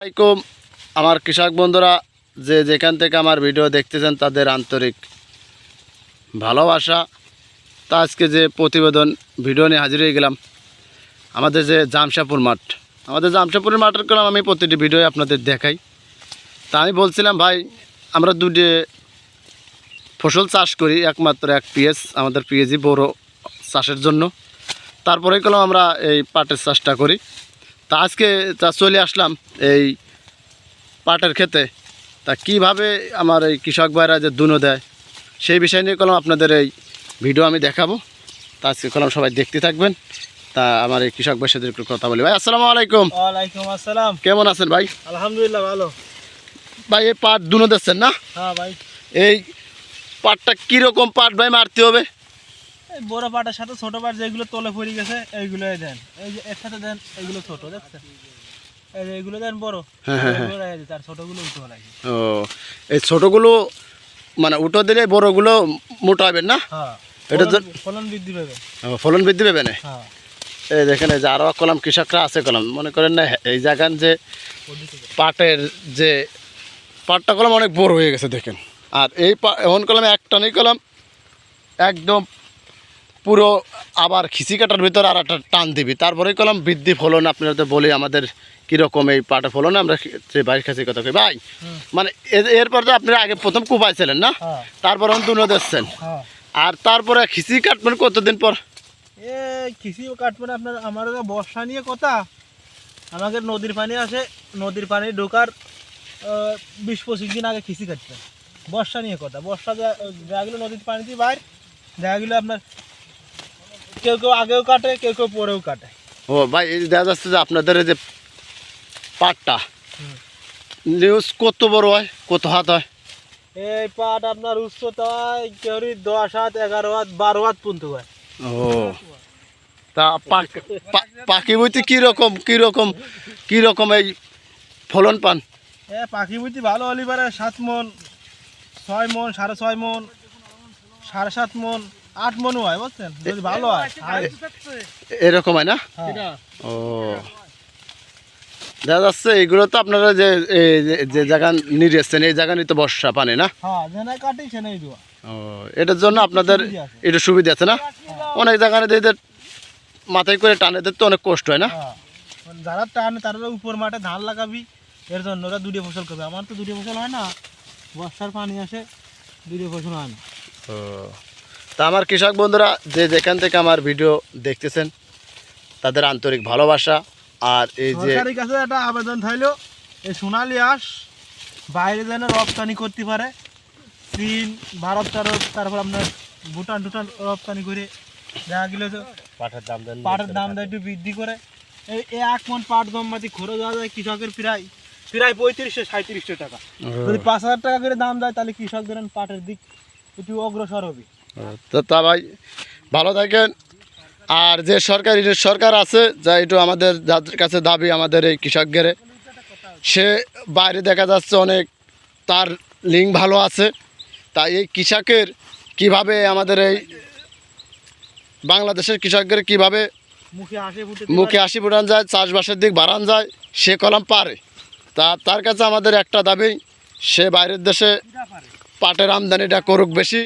আলাইকুম। আমার কৃষক বন্ধুরা, যে যেখান থেকে আমার ভিডিও দেখতেছেন তাদের আন্তরিক ভালোবাসা। তা আজকে যে প্রতিবেদন, ভিডিও নিয়ে হাজির হয়ে গেলাম। আমাদের যে জামশাপুর মাঠ, আমাদের জামশাপুরের মাঠের কলাম আমি প্রতিটি ভিডিও আপনাদের দেখাই। তা আমি বলছিলাম, ভাই, আমরা দুটি ফসল চাষ করি, একমাত্র এক পিএস, আমাদের পিএজি বড় চাষের জন্য। তারপরে কলাম আমরা এই পাটের চাষটা করি। তা আজকে তা চলে আসলাম এই পাটের খেতে তা কীভাবে আমার এই কৃষক ভাইরা যে দুনো দেয় সেই বিষয় নিয়ে কলম আপনাদের এই ভিডিও আমি দেখাবো। তা আজকে কলম সবাই দেখতে থাকবেন। তা আমার এই কৃষক ভাইয়ের সাথে একটু কথা বলি। ভাই আসসালামু আলাইকুম। ওয়ালাইকুম আসসালাম। কেমন আছেন ভাই? আলহামদুলিল্লাহ ভালো। ভাই এই পাট দুনো দিচ্ছেন না? হ্যাঁ ভাই। এই পাটটা কীরকম পাট ভাই মারতে হবে? এই বড় পাটের সাথে ছোট পাট যেগুলো তলে পড়ে গেছে এইগুলোই দেন। এই যে এর সাথে দেন এইগুলো ছোট দেখছেন? এই যে এইগুলো দেন বড় হ্যাঁ, হ্যাঁ, হ্যাঁ। আর ছোটগুলো উঠে লাগে ও এই ছোটোগুলো মানে দিলে বড়োগুলো মোটা না? হ্যাঁ। এটা ফলন- বৃদ্ধি পাবে। ফলন বৃদ্ধি পাবে না? হ্যাঁ। এই দেখেন এই যে আরও কলাম কৃষকরা আছে কলাম। মনে করেন না এই জায়গান যে পাটের যে পাটটা কলম অনেক বড় হয়ে গেছে দেখেন। আর এই পা- এখন কলম একটা নেই কলম একদম পুরো আবার খিচি কাটার ভিতর আর একটা টান দিবি। তারপরে কলম বৃদ্ধি ফলন আপনারা তো বলি আমাদের কীরকম এই পাটের ফলন আমরা যে বাইরের কাছে কথা কই ভাই? মানে এরপর তো আপনারা আগে প্রথম কুপাইছিলেন না? হ্যাঁ। তারপর অন্তুন দিচ্ছেন। হ্যাঁ। আর তারপরে খিচি কাটবেন কতদিন পর? এ কৃষি কাটবেন আপনার আমার বর্ষা নিয়ে কথা। আমাদের নদীর পানি আসে নদীর পানি ঢোকার বিশ পঁচিশ দিন আগে কৃষি কাটতে বর্ষা নিয়ে কথা। বর্ষা দেখা গেলো নদীর পানিতে বাইর দেখা গেলো আপনার কেউ কেউ আগেও কাটে কেউ কেউ পরেও কাটে। ও ভাই দেখা যাচ্ছে যে আপনাদের যে পাটটা নিউজ কত বড় হয় কত হাত হয়? এই পাট আপনার উচ্চতায় কেউ দশ হাত এগারো হাত বারো হাত পর্যন্ত হয়। ও তা পাখি বইতে কীরকম কীরকম কীরকম এই ফলন পান? এ পাখি বুঝতে ভালো হলি পারে সাত মন ছয় মন সাড়ে ছয় মন সাড়ে সাত মন। আট মনও হয় বুঝছেন? যদি ভালো হয় এরকম হয় না? হ্যাঁ। ও। দেখা যাচ্ছে এইগুলো তো আপনারা যে এই যে- যে জায়গা নিয়ে এসছেন এই জায়গা নিয়ে তো বর্ষা পানে না? হ্যাঁ ও এটার জন্য আপনাদের। একটু সুবিধা আছে না? অনেক জায়গা এদের মাথায় করে টানে দিতে অনেক কষ্ট হয় না? হ্যাঁ। মানে যারা টানে তারা উপর মাঠে ধান লাগাবি এর জন্য ওরা দুটো ফসল করবে। আমার তো দুটো ফসল হয় না বর্ষার পানি আসে দুটো ফসল হয় না। ও। তা আমার কৃষক বন্ধুরা যে যেখান থেকে আমার ভিডিও দেখতেছেন তাদের আন্তরিক ভালোবাসা আর এই যে সরকারের কাছে একটা আবেদন থাইলো এই সোনালি আঁশ বাইরে যেন রপ্তানি করতে পারে। চীন ভারত তারপর আপনার ভুটান টুটান রপ্তানি করে দেখা গেলে তো পাঠার দাম দেন পাটের দাম দর একটু বৃদ্ধি করে। এই এক মন পাট জমাতি খরচ হওয়া যায় কৃষকের প্রায় প্রায় পঁয়ত্রিশশো সাঁত্রিশশো টাকা। যদি পাঁচ হাজার টাকা করে দাম দেয় তাহলে কৃষক ধরেন পাটের দিক একটু অগ্রসর হবে। তো তা ভাই ভালো থাকেন। আর যে সরকারি সরকার আছে যা একটু আমাদের যাদের কাছে দাবি আমাদের এই কৃষকদের সে বাইরে দেখা যাচ্ছে অনেক তার লিঙ্ক ভালো আছে। তাই এই কৃষকের কীভাবে আমাদের এই বাংলাদেশের কৃষকদের কীভাবে মুখে হাসি ফুটে মুখে হাসি ফুটান যায় চাষবাসের দিক বাড়ান যায় সে কলম পারে। তা তার কাছে আমাদের একটা দাবি সে বাইরের দেশে পাটের আমদানিটা করুক বেশি